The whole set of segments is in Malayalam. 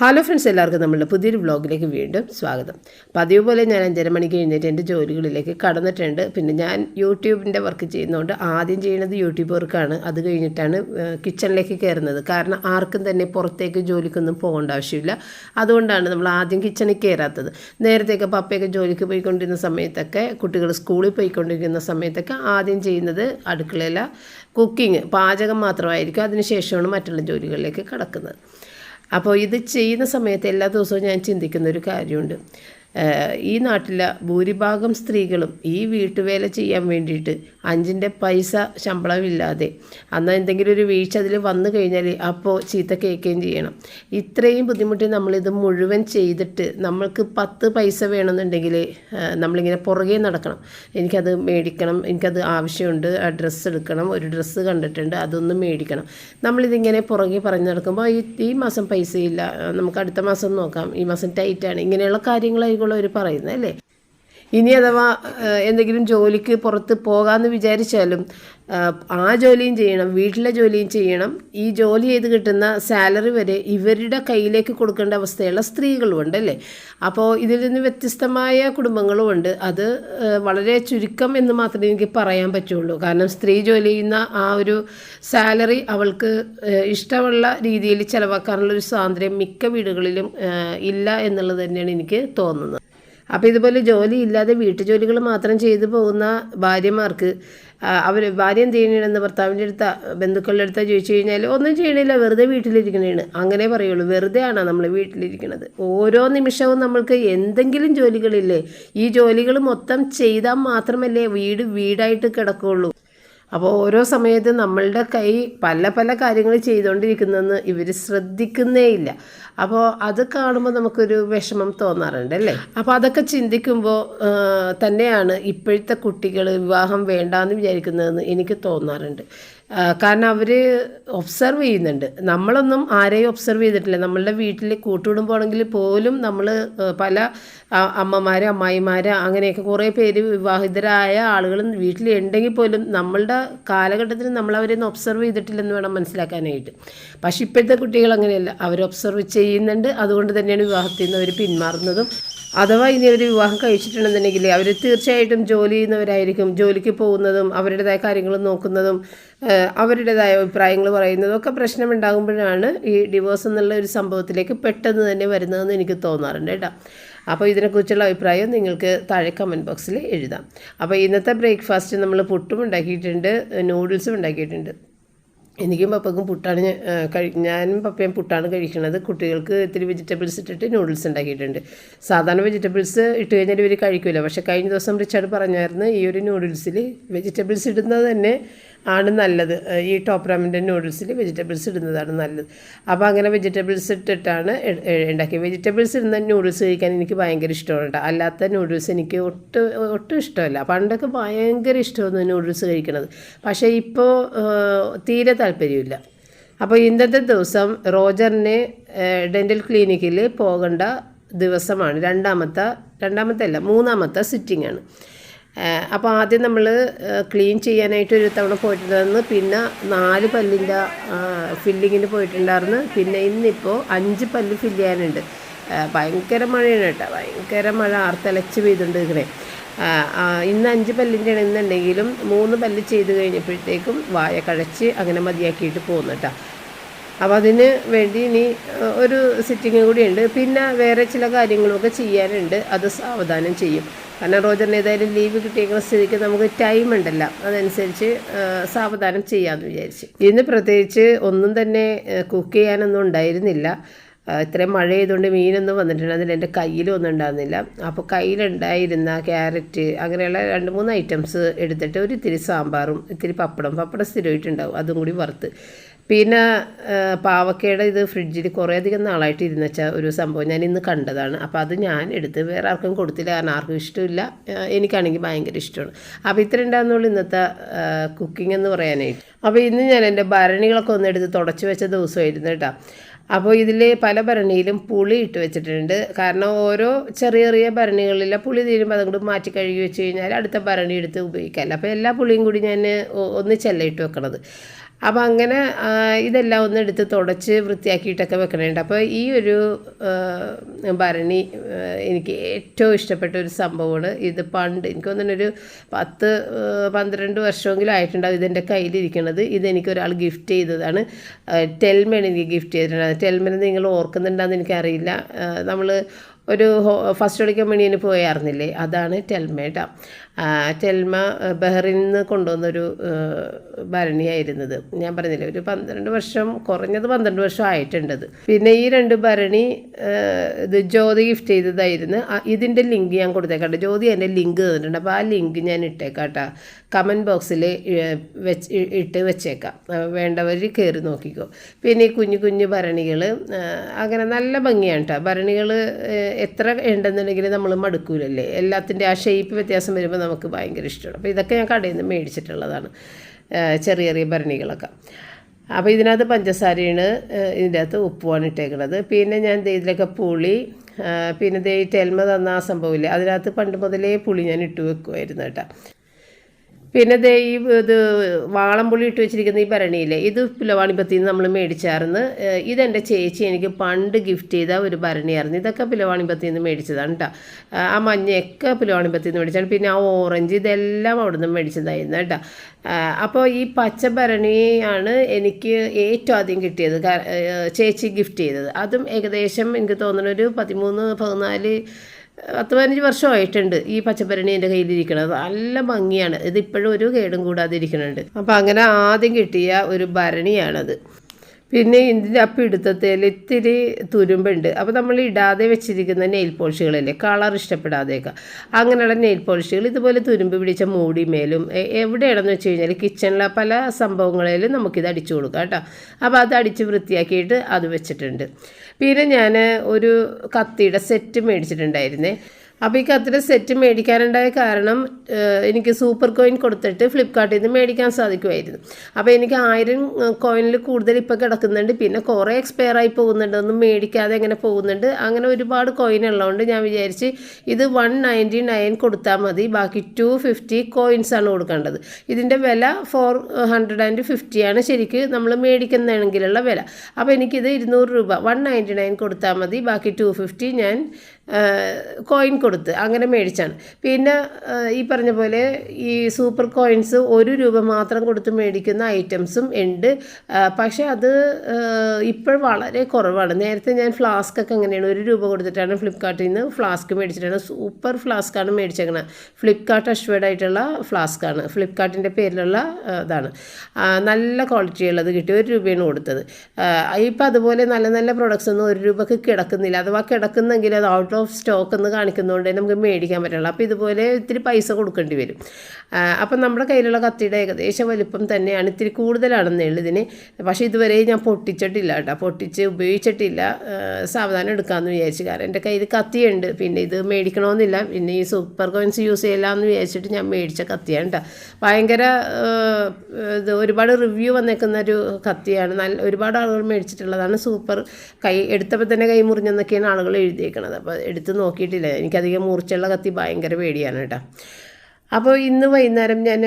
ഹലോ ഫ്രണ്ട്സ് എല്ലാവർക്കും നമ്മളുടെ പുതിയൊരു വ്ളോഗിലേക്ക് വീണ്ടും സ്വാഗതം. പതിവ് പോലെ ഞാൻ അഞ്ചര മണിക്ക് കഴിഞ്ഞിട്ട് എന്റെ ജോലികളിലേക്ക് കടന്നിട്ടുണ്ട്. പിന്നെ ഞാൻ യൂട്യൂബിന്റെ വർക്ക് ചെയ്യുന്നതുകൊണ്ട് ആദ്യം ചെയ്യുന്നത് യൂട്യൂബ് വർക്കാണ് അത് കഴിഞ്ഞിട്ടാണ് കിച്ചണിലേക്ക് കയറുന്നത്. കാരണം ആർക്കും തന്നെ പുറത്തേക്ക് ജോലിക്കൊന്നും പോകേണ്ട ആവശ്യമില്ല. അതുകൊണ്ടാണ് നമ്മൾ ആദ്യം കിച്ചണിൽ കയറാത്തത്. നേരത്തെയൊക്കെ പപ്പയൊക്കെ ജോലിക്ക് പോയിക്കൊണ്ടിരുന്ന സമയത്തൊക്കെ കുട്ടികൾ സ്കൂളിൽ പോയിക്കൊണ്ടിരിക്കുന്ന സമയത്തൊക്കെ ആദ്യം ചെയ്യുന്നത് അടുക്കളയിലെ കുക്കിംഗ് പാചകം മാത്രമായിരിക്കും. അതിനുശേഷമാണ് മറ്റുള്ള ജോലികളിലേക്ക് കടക്കുന്നത്. അപ്പോൾ ഇത് ചെയ്യുന്ന സമയത്ത് എല്ലാ ദിവസവും ഞാൻ ചിന്തിക്കുന്ന ഒരു കാര്യമുണ്ട്. ഈ നാട്ടിലെ ഭൂരിഭാഗം സ്ത്രീകളും ഈ വീട്ടുവേല ചെയ്യാൻ വേണ്ടിയിട്ട് അഞ്ചിന്റെ പൈസ ശമ്പളമില്ലാതെ അന്ന് എന്തെങ്കിലും ഒരു വീഴ്ച അതിൽ വന്നു കഴിഞ്ഞാൽ അപ്പോൾ ചീത്ത കേൾക്കുകയും ചെയ്യണം. ഇത്രയും ബുദ്ധിമുട്ടി നമ്മളിത് മുഴുവൻ ചെയ്തിട്ട് നമ്മൾക്ക് പത്ത് പൈസ വേണമെന്നുണ്ടെങ്കിൽ നമ്മളിങ്ങനെ പുറകെ നടക്കണം. എനിക്കത് മേടിക്കണം എനിക്കത് ആവശ്യമുണ്ട് ആ ഡ്രസ്സ് എടുക്കണം ഒരു ഡ്രസ്സ് കണ്ടിട്ടുണ്ട് അതൊന്ന് മേടിക്കണം. നമ്മളിതിങ്ങനെ പുറകെ പറഞ്ഞു നടക്കുമ്പോൾ ഈ ഈ മാസം പൈസയില്ല നമുക്ക് അടുത്ത മാസം നോക്കാം ഈ മാസം ടൈറ്റാണ് ഇങ്ങനെയുള്ള കാര്യങ്ങളായിരിക്കും അവർ പറയുന്നത് അല്ലേ? ഇനി അഥവാ എന്തെങ്കിലും ജോലിക്ക് പുറത്ത് പോകാമെന്ന് വിചാരിച്ചാലും ആ ജോലിയും ചെയ്യണം വീട്ടിലെ ജോലിയും ചെയ്യണം. ഈ ജോലി ചെയ്ത് കിട്ടുന്ന സാലറി വരെ ഇവരുടെ കയ്യിലേക്ക് കൊടുക്കേണ്ട അവസ്ഥയുള്ള സ്ത്രീകളുമുണ്ട് അല്ലേ? അപ്പോൾ ഇതിൽ നിന്ന് വ്യത്യസ്തമായ കുടുംബങ്ങളുമുണ്ട്. അത് വളരെ ചുരുക്കം എന്ന് മാത്രമേ എനിക്ക് പറയാൻ പറ്റുള്ളൂ. കാരണം സ്ത്രീ ജോലി ചെയ്യുന്ന ആ ഒരു സാലറി അവൾക്ക് ഇഷ്ടമുള്ള രീതിയിൽ ചിലവാക്കാനുള്ള ഒരു സ്വാതന്ത്ര്യം മിക്ക വീടുകളിലും ഇല്ല എന്നുള്ളത് തന്നെയാണ് എനിക്ക് തോന്നുന്നത്. അപ്പോൾ ഇതുപോലെ ജോലി ഇല്ലാതെ വീട്ടുജോലികൾ മാത്രം ചെയ്തു പോകുന്ന ഭാര്യമാർക്ക് അവർ ഭാര്യ എന്ത് ചെയ്യണമെന്ന് ഭർത്താവിന്റെ അടുത്ത ബന്ധുക്കളുടെ അടുത്ത് ചോദിച്ചു കഴിഞ്ഞാൽ ഒന്നും ചെയ്യണില്ല വെറുതെ വീട്ടിലിരിക്കണേണ്. അങ്ങനെ പറയുള്ളൂ വെറുതെ ആണോ നമ്മൾ വീട്ടിലിരിക്കുന്നത് ഓരോ നിമിഷവും നമ്മൾക്ക് എന്തെങ്കിലും ജോലികളില്ലേ ഈ ജോലികൾ മൊത്തം ചെയ്താൽ മാത്രമല്ലേ വീട് വീടായിട്ട് കിടക്കുകയുള്ളൂ അപ്പോൾ ഓരോ സമയത്തും നമ്മളുടെ കൈ പല പല കാര്യങ്ങൾ ചെയ്തുകൊണ്ടിരിക്കുന്നതെന്ന് ഇവർ ശ്രദ്ധിക്കുന്നേ ഇല്ല. അപ്പോൾ അത് കാണുമ്പോൾ നമുക്കൊരു വിഷമം തോന്നാറുണ്ട് അല്ലേ? അപ്പോൾ അതൊക്കെ ചിന്തിക്കുമ്പോൾ തന്നെയാണ് ഇപ്പോഴത്തെ കുട്ടികൾ വിവാഹം വേണ്ടാന്ന് വിചാരിക്കുന്നതെന്ന് എനിക്ക് തോന്നാറുണ്ട്. കാരണം അവർ ഒബ്സർവ് ചെയ്യുന്നുണ്ട്. നമ്മളൊന്നും ആരെയും ഒബ്സർവ് ചെയ്തിട്ടില്ല. നമ്മളുടെ വീട്ടിൽ കൂട്ടുകുടുംബമാണെങ്കിൽ പോലും നമ്മൾ പല അമ്മമാർ അമ്മായിമാർ അങ്ങനെയൊക്കെ കുറേ പേര് വിവാഹിതരായ ആളുകൾ വീട്ടിലുണ്ടെങ്കിൽ പോലും നമ്മളുടെ കാലഘട്ടത്തിൽ നമ്മൾ അവരെ ഒന്നും ഒബ്സർവ് ചെയ്തിട്ടില്ലെന്ന് വേണം മനസ്സിലാക്കാനായിട്ട്. പക്ഷേ ഇപ്പോഴത്തെ കുട്ടികൾ അങ്ങനെയല്ല. അവർ ഒബ്സർവ് ചെയ്യുന്നുണ്ട്. അതുകൊണ്ട് തന്നെയാണ് വിവാഹത്തിൽ നിന്ന് അവർ പിന്മാറുന്നതും. അഥവാ ഇനി അവർ വിവാഹം കഴിച്ചിട്ടുണ്ടെന്നുണ്ടെങ്കിൽ അവർ തീർച്ചയായിട്ടും ജോലി ചെയ്യുന്നവരായിരിക്കും. ജോലിക്ക് പോകുന്നതും അവരുടേതായ കാര്യങ്ങൾ നോക്കുന്നതും അവരുടേതായ അഭിപ്രായങ്ങൾ പറയുന്നതൊക്കെ പ്രശ്നമുണ്ടാകുമ്പോഴാണ് ഈ ഡിവോഴ്സ് എന്നുള്ള ഒരു സംഭവത്തിലേക്ക് പെട്ടെന്ന് തന്നെ വരുന്നതെന്ന് എനിക്ക് തോന്നാറുണ്ട് കേട്ടോ. അപ്പോൾ ഇതിനെക്കുറിച്ചുള്ള അഭിപ്രായം നിങ്ങൾക്ക് താഴെ കമന്റ് ബോക്സിൽ എഴുതാം. അപ്പോൾ ഇന്നത്തെ ബ്രേക്ക്ഫാസ്റ്റ് നമ്മൾ പുട്ടും ഉണ്ടാക്കിയിട്ടുണ്ട് നൂഡിൽസും ഉണ്ടാക്കിയിട്ടുണ്ട്. എനിക്കും പപ്പക്കും പുട്ടാണ് കഴി ഞാനും പപ്പയും പുട്ടാണ് കഴിക്കുന്നത് കുട്ടികൾക്ക് ഇത്തിരി വെജിറ്റബിൾസ് ഇട്ടിട്ട് നൂഡിൽസ് ഉണ്ടാക്കിയിട്ടുണ്ട്. സാധാരണ വെജിറ്റബിൾസ് ഇട്ട് കഴിഞ്ഞാൽ ഇവർ കഴിക്കില്ല പക്ഷേ കഴിഞ്ഞ ദിവസം റിച്ചാർഡ് പറഞ്ഞായിരുന്നു ഈ ഒരു നൂഡിൽസിൽ വെജിറ്റബിൾസ് ഇടുന്നത് തന്നെ ആണ് നല്ലത്. ഈ ടോപ്പ് റാമിന്റെ നൂഡിൽസിൽ വെജിറ്റബിൾസ് ഇടുന്നതാണ് നല്ലത്. അപ്പോൾ അങ്ങനെ വെജിറ്റബിൾസ് ഇട്ടിട്ടാണ് ഉണ്ടാക്കിയത് വെജിറ്റബിൾസ് ഇടുന്ന നൂഡിൽസ് കഴിക്കാൻ എനിക്ക് ഭയങ്കര ഇഷ്ടമാണ് അല്ലാത്ത നൂഡിൽസ് എനിക്ക് ഒട്ടും ഒട്ടും ഇഷ്ടമല്ല. പണ്ടൊക്കെ ഭയങ്കര ഇഷ്ടമായിരുന്നു നൂഡിൽസ് കഴിക്കണത്. പക്ഷേ ഇപ്പോൾ തീരെ താല്പര്യമില്ല. അപ്പോൾ ഇന്നത്തെ ദിവസം റോജറിന് ഡെന്റൽ ക്ലിനിക്കിൽ പോകേണ്ട ദിവസമാണ്. രണ്ടാമത്തെ രണ്ടാമത്തെ അല്ല മൂന്നാമത്തെ സിറ്റിംഗ് ആണ്. അപ്പോൾ ആദ്യം നമ്മൾ ക്ലീൻ ചെയ്യാനായിട്ട് ഒരു തവണ പോയിട്ടുണ്ടായിരുന്നു. പിന്നെ നാല് പല്ലിന്റെ ഫില്ലിങ്ങിന് പോയിട്ടുണ്ടായിരുന്നു. പിന്നെ ഇന്നിപ്പോൾ അഞ്ച് പല്ല് ഫില്ല് ചെയ്യാനുണ്ട്. ഭയങ്കര മഴയാണ് കേട്ടോ. ഭയങ്കര മഴ ആർത്തലച്ച് പെയ്തുണ്ട് ഇങ്ങനെ. ഇന്ന് അഞ്ച് പല്ലിന്റെ എന്നുണ്ടെങ്കിലും മൂന്ന് പല്ല് ചെയ്ത് കഴിഞ്ഞപ്പോഴത്തേക്കും വായ കഴച്ച് അങ്ങനെ മതിയാക്കിയിട്ട് പോകുന്നു കേട്ടോ. അപ്പോൾ അതിന് വേണ്ടി ഇനി ഒരു സിറ്റിംഗ് കൂടിയുണ്ട് പിന്നെ വേറെ ചില കാര്യങ്ങളൊക്കെ ചെയ്യാനുണ്ട്. അത് സാവധാനം ചെയ്യും. കാരണം റോജറിന് ഏതായാലും ലീവ് കിട്ടിയേക്കുന്ന സ്ഥിതിക്ക് നമുക്ക് ടൈം ഉണ്ടല്ലോ. അതനുസരിച്ച് സാവധാനം ചെയ്യാമെന്ന് വിചാരിച്ച്. ഇന്ന് പ്രത്യേകിച്ച് ഒന്നും തന്നെ കുക്ക് ചെയ്യാനൊന്നും ഉണ്ടായിരുന്നില്ല. ഇത്രയും മഴ ചെയ്തുകൊണ്ട് മീനൊന്നും വന്നിട്ടുണ്ടായിരുന്നില്ല. എന്റെ കയ്യിലൊന്നും ഉണ്ടായിരുന്നില്ല. അപ്പോൾ കയ്യിലുണ്ടായിരുന്ന ക്യാരറ്റ് അങ്ങനെയുള്ള രണ്ട് മൂന്ന് ഐറ്റംസ് എടുത്തിട്ട് ഒരു ഇത്തിരി സാമ്പാറും ഇത്തിരി പപ്പടം പപ്പടം സ്ഥിരമായിട്ടുണ്ടാവും. അതും കൂടി വറുത്ത്. പിന്നെ പാവക്കയുടെ ഇത് ഫ്രിഡ്ജിൽ കുറേ അധികം നാളായിട്ട് ഇരുന്ന് വെച്ച ഒരു സംഭവം ഞാൻ ഇന്ന് കണ്ടതാണ്. അപ്പോൾ അത് ഞാൻ എടുത്ത് വേറെ ആർക്കും കൊടുത്തില്ല. കാരണം ആർക്കും ഇഷ്ടമില്ല. എനിക്കാണെങ്കിൽ ഭയങ്കര ഇഷ്ടമാണ്. അപ്പോൾ ഇത്ര ഉണ്ടാകുന്നുള്ളൂ ഇന്നത്തെ കുക്കിംഗ് എന്ന് പറയാനായിട്ട്. അപ്പോൾ ഇന്ന് ഞാൻ എന്റെ ഭരണികളൊക്കെ ഒന്ന് എടുത്ത് തുടച്ച് വെച്ച ദിവസമായിരുന്നു കേട്ടോ. അപ്പോൾ ഇതിൽ പല ഭരണിയിലും പുളി ഇട്ട് വെച്ചിട്ടുണ്ട്. കാരണം ഓരോ ചെറിയ ചെറിയ ഭരണികളിലെ പുളി തീരുമ്പോൾ അതുകൊണ്ട് മാറ്റി കഴുകി വെച്ച് കഴിഞ്ഞാൽ അടുത്ത ഭരണി എടുത്ത് ഉപയോഗിക്കാമല്ലോ അപ്പോൾ എല്ലാ പുളിയും കൂടി ഞാൻ ഒന്ന് ഒന്നിച്ചല്ല ഇട്ട് വെക്കണത്. അപ്പോൾ അങ്ങനെ ഇതെല്ലാം ഒന്ന് എടുത്ത് തുടച്ച് വൃത്തിയാക്കിയിട്ടൊക്കെ വെക്കണുണ്ട്. അപ്പോൾ ഈ ഒരു ഭരണി എനിക്ക് ഏറ്റവും ഇഷ്ടപ്പെട്ട ഒരു സംഭവമാണ് ഇത് പണ്ട് എനിക്ക് തോന്നുന്നൊരു പത്ത് പന്ത്രണ്ട് വർഷമെങ്കിലും ആയിട്ടുണ്ടാവും ഇതെന്റെ കയ്യിലിരിക്കുന്നത് ഇതെനിക്ക് ഒരാൾ ഗിഫ്റ്റ് ചെയ്തതാണ്. ടെൽമൻ എനിക്ക് ഗിഫ്റ്റ് ചെയ്തിട്ടുണ്ടായിരുന്നു ടെൽമൻ നിങ്ങൾ ഓർക്കുന്നുണ്ടെന്ന് എനിക്കറിയില്ല. നമ്മൾ ഒരു ഫസ്റ്റ് വേണ്ടി മണിയന് പോയായിരുന്നില്ലേ? അതാണ് ടെൽമ ടെൽമ ആ, ബഹ്റിനിൽ നിന്ന് കൊണ്ടുവന്നൊരു ഭരണിയായിരുന്നത്. ഞാൻ പറഞ്ഞില്ലേ ഒരു പന്ത്രണ്ട് വർഷം കുറഞ്ഞത് പന്ത്രണ്ട് വർഷം ആയിട്ടുണ്ടത്. പിന്നെ ഈ രണ്ട് ഭരണി ഇത് ജ്യോതി ഗിഫ്റ്റ് ചെയ്തതായിരുന്നു. ഇതിന്റെ ലിങ്ക് ഞാൻ കൊടുത്തേക്കാട്ടെ. ജ്യോതി എന്റെ ലിങ്ക് തന്നിട്ടുണ്ട്. അപ്പോൾ ആ ലിങ്ക് ഞാൻ ഇട്ടേക്കാട്ടോ. കമന്റ് ബോക്സിൽ വെച്ച് ഇട്ട് വെച്ചേക്കാം. വേണ്ടവർ കയറി നോക്കിക്കോ. പിന്നെ ഈ കുഞ്ഞു കുഞ്ഞു ഭരണികൾ അങ്ങനെ നല്ല ഭംഗിയാണ് കേട്ടോ ഭരണികൾ എത്ര ഉണ്ടെന്നുണ്ടെങ്കിൽ നമ്മൾ മടുക്കൂലല്ലേ? എല്ലാത്തിന്റെ ആ ഷേപ്പ് വ്യത്യാസം വരുമ്പോൾ നമുക്ക് ഭയങ്കര ഇഷ്ടമാണ്. അപ്പോൾ ഇതൊക്കെ ഞാൻ കടയിൽ നിന്ന് മേടിച്ചിട്ടുള്ളതാണ് ചെറിയ ചെറിയ ഭരണികളൊക്കെ. അപ്പോൾ ഇതിനകത്ത് പഞ്ചസാരയാണ് ഇതിന്റെ അകത്ത് ഉപ്പുമാണ് ഇട്ടേക്കുന്നത് പിന്നെ ഞാൻ ഇതിലൊക്കെ പുളി പിന്നെ ദേ ടെൽമ തന്ന ആ സംഭവമില്ല? അതിനകത്ത് പണ്ട് മുതലേ പുളി ഞാൻ ഇട്ട് വെക്കുമായിരുന്നു കേട്ടോ പിന്നെ ദേ ഈ ഇത് വാളംപുളി ഇട്ട് വെച്ചിരിക്കുന്ന ഈ ഭരണിയില്ലേ ഇത് പിലവാണിപ്പത്തിൽ നിന്ന് നമ്മൾ മേടിച്ചായിരുന്നു ഇതെന്റെ ചേച്ചി എനിക്ക് പണ്ട് ഗിഫ്റ്റ് ചെയ്ത ഒരു ഭരണിയായിരുന്നു. ഇതൊക്കെ പിലവാണിപ്പത്തിൽ നിന്ന് മേടിച്ചതാണ് കേട്ടോ ആ മഞ്ഞയൊക്കെ പിലവാണിപ്പത്തിൽ നിന്ന് മേടിച്ചാണ്. പിന്നെ ആ ഓറഞ്ച് ഇതെല്ലാം അവിടെ നിന്ന് മേടിച്ചതായിരുന്നു കേട്ടോ അപ്പോൾ ഈ പച്ച ഭരണിയാണ് എനിക്ക് ഏറ്റവും ആദ്യം കിട്ടിയത് ചേച്ചി ഗിഫ്റ്റ് ചെയ്തത്. അതും ഏകദേശം എനിക്ക് തോന്നുന്നു ഒരു പതിമൂന്ന് പതിനാല് പത്ത് പതിനഞ്ച് വർഷമായിട്ടുണ്ട് ഈ പച്ചപ്പരണി എന്റെ കയ്യിലിരിക്കണത്. നല്ല ഭംഗിയാണ്. ഇതിപ്പോഴും ഒരു കേടും കൂടാതെ ഇരിക്കുന്നുണ്ട്. അപ്പോൾ അങ്ങനെ ആദ്യം കിട്ടിയ ഒരു ഭരണിയാണത്. പിന്നെ ഇതിന്റെ ആ പിടുത്തത്തിൽ ഇത്തിരി തുരുമ്പുണ്ട്. അപ്പോൾ നമ്മൾ ഇടാതെ വെച്ചിരിക്കുന്ന നെയിൽ പോളിഷുകളല്ലേ? കളർ ഇഷ്ടപ്പെടാതെയൊക്കെ. അങ്ങനെയുള്ള നെയിൽ പോളിഷുകൾ ഇതുപോലെ തുരുമ്പ് പിടിച്ച മൂടി മേലും എ- എവിടെയാണെന്ന് വെച്ച് കഴിഞ്ഞാൽ കിച്ചണിലെ പല സംഭവങ്ങളിലും നമുക്കിത് അടിച്ചു കൊടുക്കാം കേട്ടോ. അപ്പോൾ അത് അടിച്ച് വൃത്തിയാക്കിയിട്ട് അത് വെച്ചിട്ടുണ്ട്. പിന്നെ ഞാൻ ഒരു കത്തിയുടെ സെറ്റ് മേടിച്ചിട്ടുണ്ടായിരുന്നേ. അപ്പോൾ ഈ കത്തിന്റെ സെറ്റ് മേടിക്കാനുണ്ടായ കാരണം എനിക്ക് സൂപ്പർ കോയിൻ കൊടുത്തിട്ട് ഫ്ലിപ്കാർട്ടിൽ നിന്ന് മേടിക്കാൻ സാധിക്കുമായിരുന്നു. അപ്പോൾ എനിക്ക് ആയിരം കോയിനിൽ കൂടുതൽ ഇപ്പോൾ കിടക്കുന്നുണ്ട്. പിന്നെ കുറേ എക്സ്പയർ ആയി പോകുന്നുണ്ട്. ഒന്നും മേടിക്കാതെ അങ്ങനെ പോകുന്നുണ്ട്. അങ്ങനെ ഒരുപാട് കോയിൻ ഉള്ളതുകൊണ്ട് ഞാൻ വിചാരിച്ച് ഇത് വൺ നയന്റി നയൻ കൊടുത്താൽ മതി. ബാക്കി ടു ഫിഫ്റ്റി കോയിൻസ് ആണ് കൊടുക്കേണ്ടത്. ഇതിന്റെ വില ഫോർ ഹൺഡ്രഡ് ആൻഡ് ഫിഫ്റ്റിയാണ് ശരിക്ക് നമ്മൾ മേടിക്കുന്നതാണെങ്കിലുള്ള വില. അപ്പോൾ എനിക്കിത് ഇരുന്നൂറ് രൂപ വൺ നയന്റി നയൻ കൊടുത്താൽ മതി. ബാക്കി ടു ഫിഫ്റ്റി ഞാൻ കോയിൻ കൊടുത്ത് അങ്ങനെ മേടിച്ചാണ്. പിന്നെ ഈ പറഞ്ഞ പോലെ ഈ സൂപ്പർ കോയിൻസ് ഒരു രൂപ മാത്രം കൊടുത്ത് മേടിക്കുന്ന ഐറ്റംസും ഉണ്ട്. പക്ഷേ അത് ഇപ്പോൾ വളരെ കുറവാണ്. നേരത്തെ ഞാൻ ഫ്ലാസ്ക് ഒക്കെ എങ്ങനെയാണ് ഒരു രൂപ കൊടുത്തിട്ടാണ് ഫ്ലിപ്കാർട്ടിൽ നിന്ന് ഫ്ലാസ്ക് മേടിച്ചിട്ടാണ് സൂപ്പർ ഫ്ലാസ്ക്കാണ് മേടിച്ചേക്കണത്. ഫ്ലിപ്കാർട്ട് അഷ്വേഡ് ആയിട്ടുള്ള ഫ്ലാസ്ക്കാണ് ഫ്ലിപ്കാർട്ടിന്റെ പേരിലുള്ള ഇതാണ്. നല്ല ക്വാളിറ്റി ഉള്ളത് കിട്ടി. ഒരു രൂപയാണ് കൊടുത്തത്. ഇപ്പോൾ അതുപോലെ നല്ല നല്ല പ്രൊഡക്ട്സ് ഒന്നും ഒരു രൂപക്ക് കിടക്കുന്നില്ല. അഥവാ കിടക്കുന്നെങ്കിൽ അത് ഔട്ട് ഓഫ് സ്റ്റോക്ക് എന്ന് കാണിക്കുന്നതുകൊണ്ട് നമുക്ക് മേടിക്കാൻ പറ്റുള്ളൂ. അപ്പോൾ ഇതുപോലെ ഇത്തിരി പൈസ കൊടുക്കേണ്ടി വരും. അപ്പം നമ്മുടെ കയ്യിലുള്ള കത്തിയുടെ ഏകദേശം വലിപ്പം തന്നെയാണ്. ഇത്തിരി കൂടുതലാണെന്നേ ഉള്ളൂ ഇതിന്. പക്ഷേ ഇതുവരെ ഞാൻ പൊട്ടിച്ചിട്ടില്ല കേട്ടോ. പൊട്ടിച്ച് ഉപയോഗിച്ചിട്ടില്ല. സാവധാനം എടുക്കാമെന്ന് വിചാരിച്ചു. കാരണം എന്റെ കയ്യിൽ കത്തിയുണ്ട്. പിന്നെ ഇത് മേടിക്കണമെന്നില്ല. പിന്നെ ഈ സൂപ്പർ കോയിൻസ് യൂസ് ചെയ്യില്ലാന്ന് വിചാരിച്ചിട്ട് ഞാൻ മേടിച്ച കത്തിയാണ് കേട്ടോ. ഭയങ്കര ഇത് ഒരുപാട് റിവ്യൂ വന്നേക്കുന്ന ഒരു കത്തിയാണ്. നല്ല ഒരുപാട് ആളുകൾ മേടിച്ചിട്ടുള്ളതാണ് സൂപ്പർ കൈ എടുത്തപ്പോൾ തന്നെ കൈ മുറിഞ്ഞെന്നൊക്കെയാണ് ആളുകൾ എഴുതിയേക്കണത്. അപ്പോൾ എടുത്ത് നോക്കിയിട്ടില്ല. എനിക്കധികം മൂർച്ചയുള്ള കത്തി ഭയങ്കര പേടിയാണ് കേട്ടോ. അപ്പോൾ ഇന്ന് വൈകുന്നേരം ഞാൻ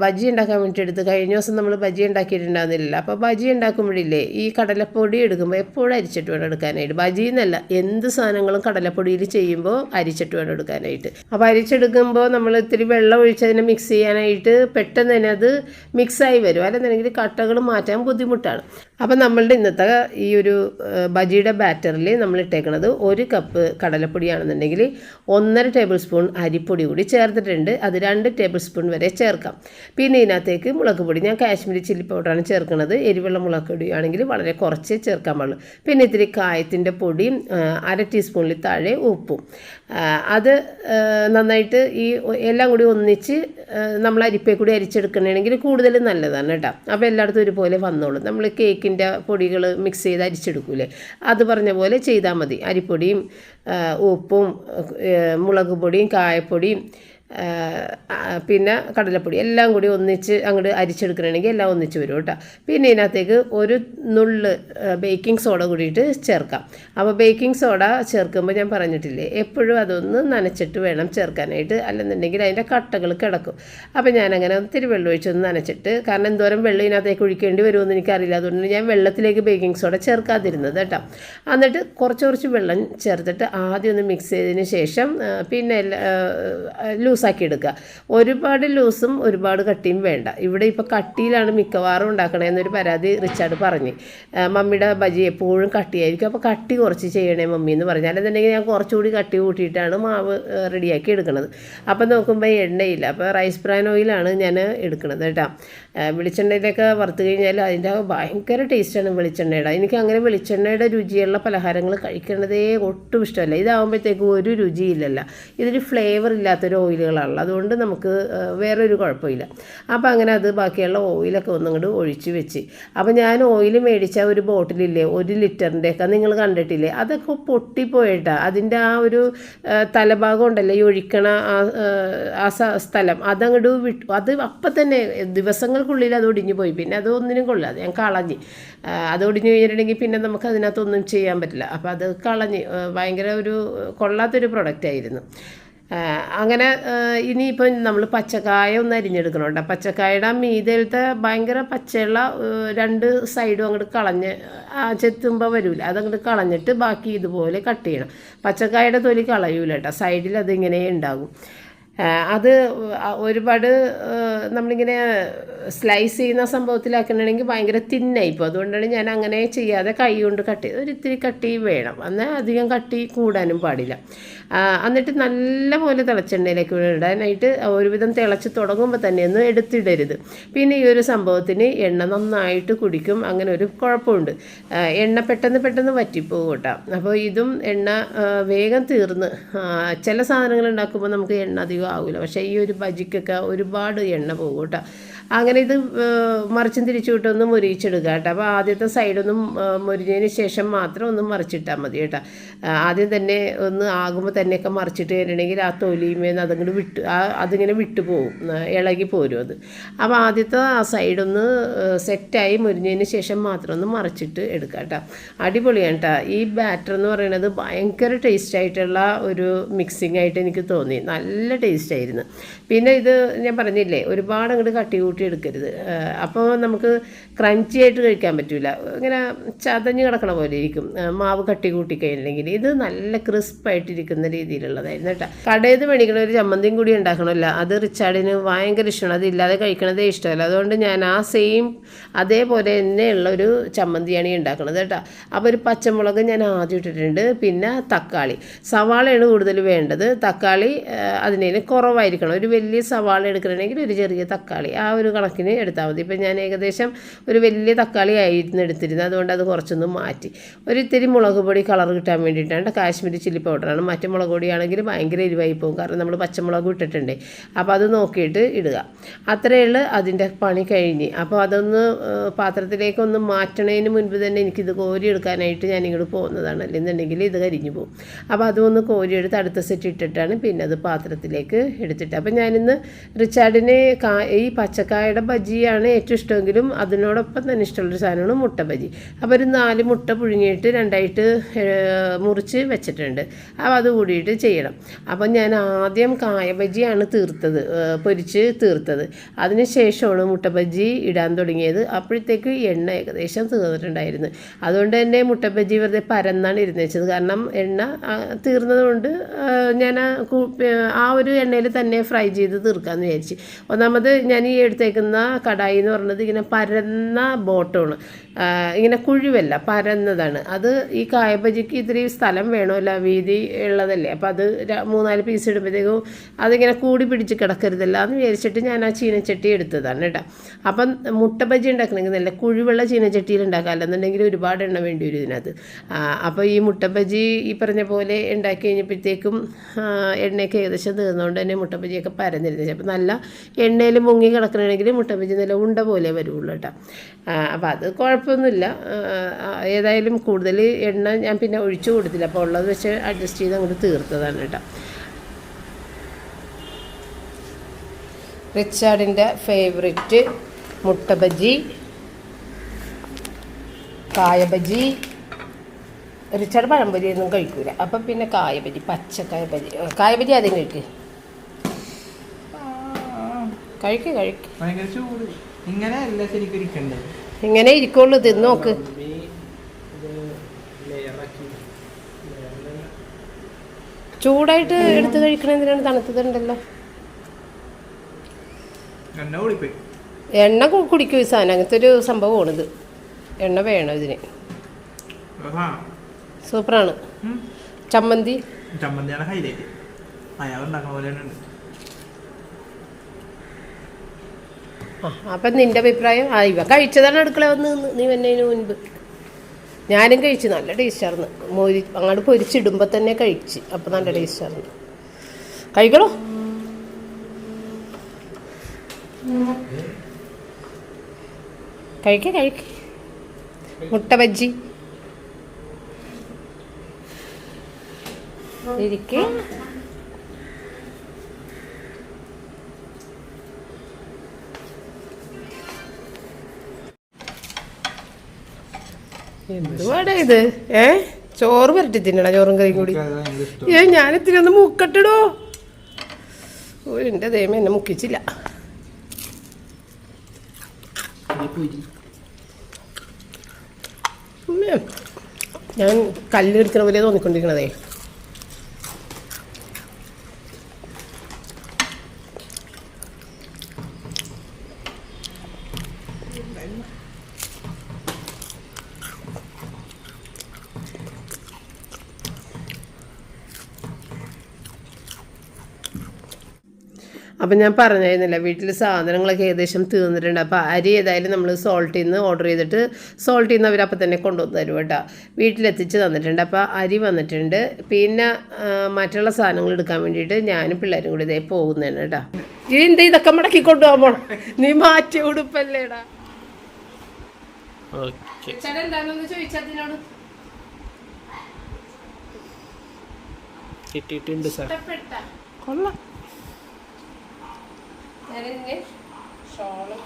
ബജി ഉണ്ടാക്കാൻ വേണ്ടിയിട്ട് എടുത്ത് കഴിഞ്ഞ ദിവസം നമ്മൾ ബജി ഉണ്ടാക്കിയിട്ടുണ്ടാകുന്നില്ല അപ്പോൾ ബജി ഉണ്ടാക്കുമ്പോഴില്ലേ ഈ കടലപ്പൊടി എടുക്കുമ്പോൾ എപ്പോഴും അരിച്ചിട്ട് വേണം എടുക്കാനായിട്ട്. ബജി എന്നല്ല എന്ത് സാധനങ്ങളും കടലപ്പൊടിയിൽ ചെയ്യുമ്പോൾ അരിച്ചിട്ട് വേണം എടുക്കാനായിട്ട്. അപ്പോൾ അരിച്ചെടുക്കുമ്പോൾ നമ്മൾ ഇത്തിരി വെള്ളം ഒഴിച്ച് അതിനെ മിക്സ് ചെയ്യാനായിട്ട് പെട്ടെന്ന് തന്നെ അത് മിക്സായി വരും. അല്ലെന്നുണ്ടെങ്കിൽ കട്ടകൾ മാറ്റാൻ ബുദ്ധിമുട്ടാണ്. അപ്പോൾ നമ്മളുടെ ഇന്നത്തെ ഈ ഒരു ബജിയുടെ ബാറ്ററിൽ നമ്മൾ ഇട്ടേക്കുന്നത് ഒരു കപ്പ് കടലപ്പൊടിയാണെന്നുണ്ടെങ്കിൽ ഒന്നര ടേബിൾ സ്പൂൺ അരിപ്പൊടി കൂടി ചേർത്തിട്ടുണ്ട്. അത് രണ്ട് ടേബിൾ സ്പൂൺ വരെ ചേർക്കാം. പിന്നെ ഇതിനകത്തേക്ക് മുളക് പൊടി ഞാൻ കാശ്മീരി ചില്ലി പൗഡറാണ് ചേർക്കുന്നത് എരിവുള്ള മുളക് പൊടി ആണെങ്കിൽ വളരെ കുറച്ച് ചേർക്കാൻ പാടുള്ളൂ. പിന്നെ ഇത്തിരി കായത്തിന്റെ പൊടിയും അര ടീസ്പൂണിൽ താഴെ ഉപ്പും. അത് നന്നായിട്ട് ഈ എല്ലാം കൂടി ഒന്നിച്ച് നമ്മൾ അരിപ്പേ കൂടി അരിച്ചെടുക്കണമെങ്കിൽ കൂടുതൽ നല്ലതാണ് കേട്ടോ. അപ്പോൾ എല്ലായിടത്തും ഒരുപോലെ വന്നോളും. നമ്മൾ കേക്കിന്റെ പൊടികൾ മിക്സ് ചെയ്ത് അരിച്ചെടുക്കൂലേ? അത് പറഞ്ഞ പോലെ ചെയ്താൽ മതി. അരിപ്പൊടിയും ഉപ്പും മുളക് പൊടിയും കായപ്പൊടിയും പിന്നെ കടലപ്പൊടി എല്ലാം കൂടി ഒന്നിച്ച് അങ്ങോട്ട് അരിച്ചെടുക്കണമെങ്കിൽ എല്ലാം ഒന്നിച്ച് വരും കേട്ടോ. പിന്നെ ഇതിനകത്തേക്ക് ഒരു നുള്ള് ബേക്കിംഗ് സോഡ കൂടിയിട്ട് ചേർക്കാം. അപ്പോൾ ബേക്കിംഗ് സോഡ ചേർക്കുമ്പോൾ ഞാൻ പറഞ്ഞിട്ടില്ലേ എപ്പോഴും അതൊന്ന് നനച്ചിട്ട് വേണം ചേർക്കാനായിട്ട്. അല്ലെന്നുണ്ടെങ്കിൽ അതിന്റെ കട്ടകൾ കിടക്കും. അപ്പോൾ ഞാനങ്ങനെ ഒത്തിരി വെള്ളം ഒഴിച്ചൊന്ന് നനച്ചിട്ട് കാരണം എന്തോരം വെള്ളം ഇതിനകത്തേക്ക് ഒഴിക്കേണ്ടി വരുമെന്ന് എനിക്കറിയില്ല. അതുകൊണ്ട് ഞാൻ വെള്ളത്തിലേക്ക് ബേക്കിംഗ് സോഡ ചേർക്കാതിരുന്നത് കേട്ടോ. എന്നിട്ട് കുറച്ച് കുറച്ച് വെള്ളം ചേർത്തിട്ട് ആദ്യം ഒന്ന് മിക്സ് ചെയ്തതിന് ശേഷം പിന്നെ പിന്നെ ലൂസാക്കി എടുക്കുക. ഒരുപാട് ലൂസും ഒരുപാട് കട്ടിയും വേണ്ട. ഇവിടെ ഇപ്പോൾ കട്ടിയിലാണ് മിക്കവാറും ഉണ്ടാക്കണതെന്നൊരു പരാതി റിച്ചാർഡ് പറഞ്ഞ്. മമ്മിയുടെ ബജി എപ്പോഴും കട്ടിയായിരിക്കും. അപ്പോൾ കട്ടി കുറച്ച് ചെയ്യണേ മമ്മി എന്ന് പറഞ്ഞാൽ അല്ലെന്നുണ്ടെങ്കിൽ ഞാൻ കുറച്ചുകൂടി കട്ടി കൂട്ടിയിട്ടാണ് മാവ് റെഡിയാക്കി എടുക്കുന്നത് അപ്പോൾ നോക്കുമ്പോൾ എണ്ണയില്ല. അപ്പോൾ റൈസ് ബ്രാൻ ഓയിലാണ് ഞാൻ എടുക്കുന്നത് കേട്ടോ. വെളിച്ചെണ്ണയിലൊക്കെ വറുത്ത് കഴിഞ്ഞാൽ അതിന്റെ ഭയങ്കര ടേസ്റ്റാണ് വെളിച്ചെണ്ണയുടെ. എനിക്ക് അങ്ങനെ വെളിച്ചെണ്ണയുടെ രുചിയുള്ള പലഹാരങ്ങൾ കഴിക്കേണ്ടതേ ഒട്ടും ഇഷ്ടമല്ല. ഇതാകുമ്പോഴത്തേക്കും ഒരു രുചിയില്ലല്ല. ഇതൊരു ഫ്ലേവർ ഇല്ലാത്തൊരു ഓയിലുകളാണല്ലോ അതുകൊണ്ട് നമുക്ക് വേറൊരു കുഴപ്പമില്ല. അപ്പോൾ അങ്ങനെ അത് ബാക്കിയുള്ള ഓയിലൊക്കെ ഒന്നങ്ങോട്ട് ഒഴിച്ച് വെച്ച്. അപ്പോൾ ഞാൻ ഓയിൽ മേടിച്ച ഒരു ബോട്ടിലില്ലേ ഒരു ലിറ്ററിന്റെയൊക്കെ നിങ്ങൾ കണ്ടിട്ടില്ലേ? അതൊക്കെ പൊട്ടിപ്പോയിട്ടാ. അതിന്റെ ആ ഒരു തലഭാഗം ഉണ്ടല്ലോ ഈ ഒഴിക്കണ ആ സ്ഥലം. അതങ്ങോട്ട് വിട്ടു അത് അപ്പം തന്നെ ദിവസങ്ങൾക്കുള്ളിൽ അത് ഒടിഞ്ഞു പോയി. പിന്നെ അത് ഒന്നിനും കൊള്ളാതെ. ഞാൻ കളഞ്ഞ്. അത് ഒടിഞ്ഞു കഴിഞ്ഞിട്ടുണ്ടെങ്കിൽ പിന്നെ നമുക്ക് അതിനകത്തൊന്നും ചെയ്യാൻ പറ്റില്ല. അപ്പോൾ അത് കളഞ്ഞ്. ഭയങ്കര ഒരു കൊള്ളാത്തൊരു പ്രൊഡക്റ്റായിരുന്നു അങ്ങനെ ഇനിയിപ്പോൾ ഇനിയിപ്പം നമ്മൾ പച്ചക്കായ ഒന്ന് അരിഞ്ഞെടുക്കണുണ്ട്. പച്ചക്കായയുടെ മീതയിലത്തെ ഭയങ്കര പച്ചയുള്ള രണ്ട് സൈഡും അങ്ങോട്ട് കളഞ്ഞ് ചെത്തുമ്പോൾ വരില്ല അതങ്ങോട്ട് കളഞ്ഞിട്ട് ബാക്കി ഇതുപോലെ കട്ട് ചെയ്യണം. പച്ചക്കായയുടെ തൊലി കളയൂല കേട്ടോ. സൈഡിൽ അതിങ്ങനെ ഉണ്ടാകും. അത് ഒരുപാട് നമ്മളിങ്ങനെ സ്ലൈസ് ചെയ്യുന്ന സംഭവത്തിലാക്കണമെങ്കിൽ ഭയങ്കര തിന്നായിപ്പോൾ അതുകൊണ്ടാണ് ഞാൻ അങ്ങനെ ചെയ്യാതെ കൈ കൊണ്ട് കട്ട് ചെയ്ത് ഒരു ഇത്തിരി കട്ടി വേണം. എന്നാൽ അധികം കട്ടി കൂടാനും പാടില്ല. എന്നിട്ട് നല്ല പോലെ തിളച്ചെണ്ണയിലേക്ക് ഇടാനായിട്ട് ഒരുവിധം തിളച്ച് തുടങ്ങുമ്പോൾ തന്നെ ഒന്ന് എടുത്തിടരുത്. പിന്നെ ഈ ഒരു സംഭവത്തിന് എണ്ണ നന്നായിട്ട് കുടിക്കും. അങ്ങനെ ഒരു കുഴപ്പമുണ്ട്. എണ്ണ പെട്ടെന്ന് പെട്ടെന്ന് വറ്റിപ്പോകും കേട്ടോ. അപ്പോൾ ഇതും എണ്ണ വേഗം തീർന്ന്. ചില സാധനങ്ങൾ ഉണ്ടാക്കുമ്പോൾ നമുക്ക് എണ്ണ അധികം ആകില്ല പക്ഷേ ഈ ഒരു ബജിക്കൊക്കെ ഒരുപാട് എണ്ണ പോകും കേട്ടോ. അങ്ങനെ ഇത് മറിച്ചും തിരിച്ചു വിട്ടൊന്ന് മുരിയിച്ചെടുക്കുക കേട്ടോ. അപ്പോൾ ആദ്യത്തെ സൈഡൊന്നും മുരിഞ്ഞതിന് ശേഷം മാത്രം ഒന്ന് മറിച്ചിട്ടാൽ മതി കേട്ടോ. ആദ്യം തന്നെ ഒന്ന് ആകുമ്പോൾ തന്നെയൊക്കെ മറിച്ചിട്ട് കഴിഞ്ഞിട്ടുണ്ടെങ്കിൽ ആ തൊലിയുമേന്ന് അതങ്ങോട്ട് വിട്ട് ആ അതിങ്ങനെ വിട്ടു പോകും ഇളകി പോരും അത്. അപ്പോൾ ആദ്യത്തെ ആ സൈഡൊന്ന് സെറ്റായി മുരിഞ്ഞതിന് ശേഷം മാത്രം ഒന്ന് മറിച്ചിട്ട് എടുക്കുക കേട്ടോ. അടിപൊളിയാണ് കേട്ടോ. ഈ ബാറ്റർ എന്ന് പറയുന്നത് ഭയങ്കര ടേസ്റ്റ് ആയിട്ടുള്ള ഒരു മിക്സിംഗ് ആയിട്ട് എനിക്ക് തോന്നി. നല്ല ടേസ്റ്റ് ആയിരുന്നു. പിന്നെ ഇത് ഞാൻ പറഞ്ഞില്ലേ ഒരുപാട് അങ്ങോട്ട് കട്ടി കൂട്ടി എടുക്കരുത് അപ്പോൾ നമുക്ക് ക്രഞ്ചി ആയിട്ട് കഴിക്കാൻ പറ്റില്ല ഇങ്ങനെ ചതഞ്ഞ് കിടക്കണ പോലെ ഇരിക്കും. മാവ് കട്ടി കൂട്ടി കഴിഞ്ഞില്ലെങ്കിൽ ഇത് നല്ല ക്രിസ്പായിട്ടിരിക്കുന്ന രീതിയിലുള്ളതായിരുന്നു കേട്ടോ. കടയിൽ നിന്ന് മേടിക്കണ ഒരു ചമ്മന്തിയും കൂടി ഉണ്ടാക്കണമല്ല. അത് റിച്ചാർഡിന് ഭയങ്കര ഇഷ്ടമാണ്. അതില്ലാതെ കഴിക്കണതേ ഇഷ്ടമല്ല. അതുകൊണ്ട് ഞാൻ ആ സെയിം അതേപോലെ തന്നെയുള്ള ഒരു ചമ്മന്തിയാണ് ഈ ഉണ്ടാക്കുന്നത് കേട്ടോ. അപ്പോൾ ഒരു പച്ചമുളക് ഞാൻ ആദ്യം ഇട്ടിട്ടുണ്ട്. പിന്നെ തക്കാളി. സവാളയാണ് കൂടുതൽ വേണ്ടത്. തക്കാളി അതിനേന് കുറവായിരിക്കണം. ഒരു വലിയ സവാള എടുക്കണമെങ്കിൽ ഒരു ചെറിയ തക്കാളി. ആ ഒരു കണക്കിന് എടുത്താൽ മതി. ഇപ്പം ഞാൻ ഏകദേശം ഒരു വലിയ തക്കാളി ആയിരുന്നു എടുത്തിരുന്നത്. അതുകൊണ്ട് അത് കുറച്ചൊന്ന് മാറ്റി. ഒരു ഇത്തിരി മുളക് പൊടി കളർ കിട്ടാൻ വേണ്ടിയിട്ടാണ്. കാശ്മീരി ചില്ലി പൗഡറാണ് മറ്റു മുളക് പൊടിയാണെങ്കിൽ ഭയങ്കര എരിവായി പോകും. കാരണം നമ്മൾ പച്ചമുളക് ഇട്ടിട്ടുണ്ടേ. അപ്പോൾ അത് നോക്കിയിട്ട് ഇടുക. അത്രയേ ഉള്ളൂ അതിന്റെ പണി കഴിഞ്ഞ്. അപ്പോൾ അതൊന്ന് പാത്രത്തിലേക്കൊന്ന് മാറ്റണതിന് മുൻപ് തന്നെ എനിക്കിത് കോരി എടുക്കാനായിട്ട് ഞാൻ ഇങ്ങോട്ട് പോകുന്നതാണ്. അല്ലെന്നുണ്ടെങ്കിൽ ഇത് കരിഞ്ഞു പോകും. അപ്പോൾ അതൊന്ന് കോരി എടുത്ത് അടുത്ത സെറ്റ് ഇട്ടിട്ടാണ് പിന്നെ അത് പാത്രത്തിലേക്ക് എടുത്തിട്ട്. അപ്പോൾ ഞാനിന്ന് റിച്ചാർഡിനെ ഈ ഈ പച്ചക്കായയുടെ ബജിയാണ് ഏറ്റവും ഇഷ്ടമെങ്കിലും അതിനോടൊപ്പം തന്നെ ഇഷ്ടമുള്ളൊരു സാധനമാണ് മുട്ട ബജി. അപ്പോൾ ഒരു നാല് മുട്ട പുഴുങ്ങിയിട്ട് രണ്ടായിട്ട് മുറിച്ച് വെച്ചിട്ടുണ്ട്. അപ്പോൾ അത് കൂടിയിട്ട് ചെയ്യണം. അപ്പം ഞാൻ ആദ്യം കായ ബജിയാണ് തീർത്തത് പൊരിച്ച് തീർത്തത്. അതിന് ശേഷമാണ് മുട്ട ബജി ഇടാൻ തുടങ്ങിയത്. അപ്പോഴത്തേക്ക് എണ്ണ ഏകദേശം തീർന്നിട്ടുണ്ടായിരുന്നു. അതുകൊണ്ട് തന്നെ മുട്ട ബജി വെറുതെ പരന്നാണ് ഇരുന്ന് വെച്ചത്. കാരണം എണ്ണ തീർന്നതുകൊണ്ട് ഞാൻ ആ ഒരു എണ്ണയിൽ തന്നെ ഫ്രൈ ചെയ്ത് തീർക്കാമെന്ന് വിചാരിച്ച്. ഒന്നാമത് ഞാൻ ഈ എടുത്തേക്കുന്ന കടായി എന്ന് പറയുന്നത് ഇങ്ങനെ പരന്ന ബോട്ടമാണ് ഇങ്ങനെ കുഴിവല്ല പരന്നതാണ്. അത് ഈ കായബജിക്ക് ഇത്രയും സ്ഥലം വേണമല്ല വീതി ഉള്ളതല്ലേ. അപ്പോൾ അത് മൂന്നാൽ പീസ് ഇടുമ്പോഴത്തേക്കും അതിങ്ങനെ കൂടി പിടിച്ച് കിടക്കരുതല്ല എന്ന് വിചാരിച്ചിട്ട് ഞാൻ ആ ചീനച്ചട്ടി എടുത്തതാണ് കേട്ടോ. അപ്പം മുട്ട ബജി ഉണ്ടാക്കണമെങ്കിൽ നല്ല കുഴിവുള്ള ചീനച്ചട്ടിയിൽ ഉണ്ടാക്കാം. അല്ലെന്നുണ്ടെങ്കിൽ ഒരുപാട് എണ്ണ വേണ്ടി വരും ഇതിനകത്ത്. അപ്പോൾ ഈ മുട്ട ബജി ഈ പറഞ്ഞ പോലെ ഉണ്ടാക്കി കഴിഞ്ഞപ്പോഴത്തേക്കും എണ്ണയൊക്കെ ഏകദേശം തീർന്നുകൊണ്ട് തന്നെ മുട്ട ബജിയൊക്കെ പരന്നിരുന്നു. അപ്പോൾ നല്ല എണ്ണയിൽ മുങ്ങി കിടക്കണമെങ്കിൽ മുട്ട ബജി നല്ല ഉണ്ട പോലെ വരുള്ളൂ കേട്ടോ. അപ്പോൾ അത് കുഴപ്പമൊന്നുമില്ല. ഏതായാലും കൂടുതൽ എണ്ണ ഞാൻ പിന്നെ ഒഴിച്ചു കൊടുത്തില്ല. അപ്പോൾ ഉള്ളത് വെച്ച് അഡ്ജസ്റ്റ് ചെയ്ത് അങ്ങോട്ട് തീർത്തതാണ് കേട്ടോ. റിച്ചാർഡിന്റെ ഫേവറിറ്റ് മുട്ട ബജി കായ ബജി റിച്ചാർഡ് പഴംപൊരി ഒന്നും കഴിക്കൂല. അപ്പം പിന്നെ കായ ബജി പച്ചക്കായ ബജി കായ ബജി ആദ്യം കഴിക്ക്. കഴിക്ക് കഴിക്ക്. ഭയങ്കര ചൂട്. ശരിക്കും ഇരിക്കണ്ടത്. ഇങ്ങനെ ഇരിക്കുള്ളൂ തിന്നോക്ക് ചൂടായിട്ട് എടുത്ത് കഴിക്കണെന്തിനാണ് തണുത്തതുണ്ടല്ലോ? എണ്ണ കുടിക്കും ഈ സാധനം. അങ്ങനത്തെ ഒരു സംഭവമാണിത് എണ്ണ വേണം ഇതിന്. സൂപ്പറാണ്. ചമ്മന്തി. ചമ്മന്തിയാണ് ഹൈലൈറ്റ് അയാൾ ഉണ്ടാക്കുന്ന പോലെ തന്നെ ഉണ്ട്. അപ്പം നിന്റെ അഭിപ്രായം ആ ഇവ കഴിച്ചതാണ് അടുക്കള വന്ന് നീ വന്നതിന് മുൻപ്. ഞാനും കഴിച്ചു. നല്ല ടേസ്റ്റായിരുന്നു മോരി അങ്ങോട്ട് പൊരിച്ചിടുമ്പോൾ തന്നെ കഴിച്ച്. അപ്പം നല്ല ടേസ്റ്റായിരുന്നു കഴിക്കണോ? കഴിക്ക കഴിക്ക. മുട്ട ബജ്ജി. ഇരിക്കേ. എന്തുവാടാ ഇത്? ഏ? ചോറ് വരട്ടി തിന്നണ ചോറും കറിയും കൂടി. ഏ ഞാനിത്തിരി ഒന്ന് മുക്കട്ടിടോ. ഓ എന്റെ ദൈവം എന്നെ മുക്കിച്ചില്ല. ഞാൻ കല്ലെടുക്കണ പോലെ തോന്നിക്കൊണ്ടിരിക്കണതേ. ഞാൻ പറഞ്ഞായിരുന്നില്ല വീട്ടിൽ സാധനങ്ങളൊക്കെ ഏകദേശം തീർന്നിട്ടുണ്ട്. അപ്പോൾ അരി ഏതായാലും നമ്മൾ സോൾട്ടിൽ നിന്ന് ഓർഡർ ചെയ്തിട്ട് സോൾട്ടിൽ നിന്ന് അവർ അപ്പം തന്നെ കൊണ്ടുവന്ന് തരും കേട്ടോ. വീട്ടിലെത്തിച്ച് തന്നിട്ടുണ്ട്. അപ്പോൾ അരി വന്നിട്ടുണ്ട്. പിന്നെ മറ്റുള്ള സാധനങ്ങൾ എടുക്കാൻ വേണ്ടിയിട്ട് ഞാനും പിള്ളേരും കൂടി ഇതേ പോകുന്നതാണ് കേട്ടോ. ഇനി എന്താ ഇതൊക്കെ മടക്കി കൊണ്ടുപോകാൻ പോണം? നീ മാറ്റി ഉടുപ്പല്ലേടാ ചേട്ടൻ എന്താണെന്ന് ചോദിച്ചതിനോട് കിട്ടിയിട്ടുണ്ട് സാർ. ഇഷ്ടപ്പെട്ട. കൊള്ളാം. ഷോളും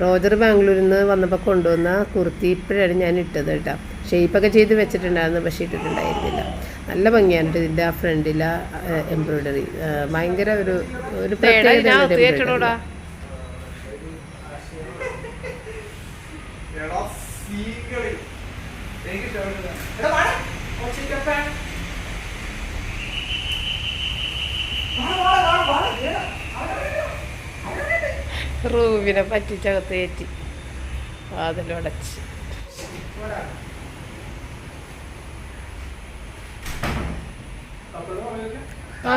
റോജർ ബാംഗ്ലൂരിൽ നിന്ന് വന്നപ്പോൾ കൊണ്ടുവന്ന കുർത്തി ഇപ്പോഴാണ് ഞാൻ ഇട്ടത് കേട്ടോ. ഷെയ്പ്പൊക്കെ ചെയ്ത് വെച്ചിട്ടുണ്ടായിരുന്നു പക്ഷേ ഇട്ടിട്ടുണ്ടായിരുന്നില്ല. നല്ല ഭംഗിയാണ് ഇതിന്റെ ആ ഫ്രണ്ടിലെ എംബ്രോയിഡറി ഭയങ്കര ഒരു ഒരു പ്രത്യേകത റൂവിനെ പറ്റിച്ചകത്ത് കയറ്റി. അതിലടച്ച് ആ.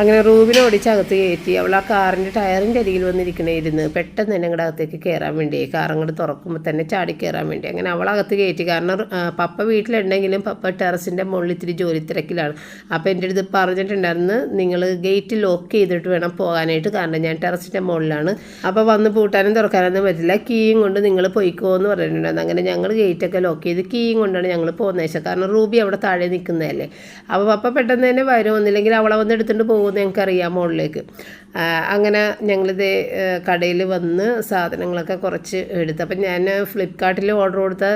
അങ്ങനെ റൂബിനെ ഓടിച്ചകത്ത് കയറ്റി. അവൾ ആ കാറിന്റെ ടയറിന്റെ അരികിൽ വന്നിരിക്കണേരുന്ന് പെട്ടെന്ന് തന്നെ അങ്ങോട്ട് അകത്തേക്ക് കയറാൻ വേണ്ടി കാർ തുറക്കുമ്പോൾ തന്നെ ചാടി കയറാൻ വേണ്ടി. അങ്ങനെ അവൾ അകത്ത് കയറ്റി. കാരണം പപ്പ വീട്ടിലുണ്ടെങ്കിലും പപ്പ ടെറസിന്റെ മുകളിൽ ഇത്തിരി ജോലി തിരക്കിലാണ്. അപ്പോൾ എന്റെ അടുത്ത് പറഞ്ഞിട്ടുണ്ടായിരുന്നു നിങ്ങൾ ഗേറ്റ് ലോക്ക് ചെയ്തിട്ട് വേണം പോകാനായിട്ട്. കാരണം ഞാൻ ടെറസിന്റെ മുകളിലാണ്. അപ്പോൾ വന്ന് പൂട്ടാനും തുറക്കാനൊന്നും പറ്റില്ല. കീയും കൊണ്ട് നിങ്ങൾ പോയിക്കോ എന്ന് പറഞ്ഞിട്ടുണ്ടായിരുന്നു അങ്ങനെ ഞങ്ങൾ ഗേറ്റൊക്കെ ലോക്ക് ചെയ്ത് കീയും കൊണ്ടാണ് ഞങ്ങൾ പോകുന്നത് കാരണം റൂബി അവിടെ താഴെ നിൽക്കുന്നതല്ലേ അപ്പോൾ പപ്പ പെട്ടെന്ന് തന്നെ വരും. ഒന്നില്ലെങ്കിൽ അവളെ വന്ന് എടുത്തുകൊണ്ട് പോകുമെന്ന് ഞങ്ങൾക്കറിയാം മുകളിലേക്ക്. അങ്ങനെ ഞങ്ങളിത് കടയിൽ വന്ന് സാധനങ്ങളൊക്കെ കുറച്ച് എടുത്തു. അപ്പം ഞാൻ ഫ്ലിപ്പ്കാർട്ടിൽ ഓർഡർ കൊടുത്ത